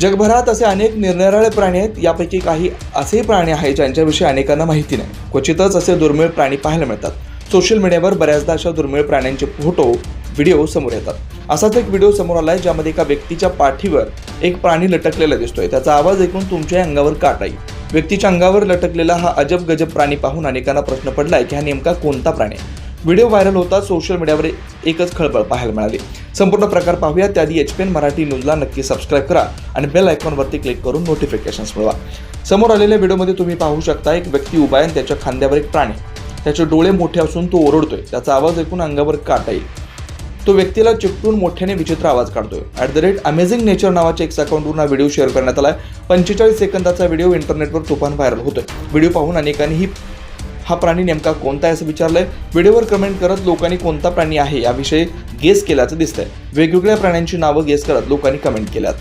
जगभरात असे अनेक निरनिराळे प्राणी आहेत यापैकी काही असेही प्राणी आहेत ज्यांच्याविषयी अनेकांना माहिती नाही. क्वचितच असे दुर्मिळ प्राणी पाहायला मिळतात. सोशल मीडियावर बऱ्याचदा अशा दुर्मिळ प्राण्यांचे फोटो व्हिडिओ समोर येतात. असाच एक व्हिडिओ समोर आला आहे ज्यामध्ये एका व्यक्तीच्या पाठीवर एक प्राणी लटकलेला दिसतोय. त्याचा आवाज ऐकून तुमच्या अंगावर काटा येईल व्यक्तीच्या अंगावर लटकलेला हा अजब गजब प्राणी पाहून अनेकांना प्रश्न पडलाय की हा नेमका कोणता प्राणी आहे? व्हिडिओ व्हायरल होता सोशल मीडियावर एकच खळबळ पाहायला मिळाली. संपूर्ण प्रकार पाहूया त्याआधी एच पी एन मराठी न्यूजला नक्की सबस्क्राईब करा आणि बेल आयकॉनवरती क्लिक करून नोटिफिकेशन्स मिळवा. समोर आलेल्या व्हिडिओमध्ये तुम्ही पाहू शकता एक व्यक्ती उभा आहे आणि त्याच्या खांद्यावर एक प्राणी त्याचे डोळे मोठे असून तो ओरडतोय. त्याचा आवाज ऐकून अंगावर काटा येईल. तो व्यक्तीला चिपटून मोठ्याने विचित्र आवाज काढतोय. At the rate amazing nature नावाच्या एक अकाउंटवरून हा व्हिडिओ शेअर करण्यात आलाय. पंचेचाळीस सेकंदाचा व्हिडिओ इंटरनेटवर तुफान व्हायरल होतोय. व्हिडिओ पाहून अनेकांनी ही हा प्राणी नेमका कोणता आहे असं विचारलंय? व्हिडिओवर कमेंट करत लोकांनी कोणता प्राणी आहे? याविषयी गेस केल्याचं दिसतंय. वेगवेगळ्या प्राण्यांची नावं गेस करत लोकांनी कमेंट केल्यात.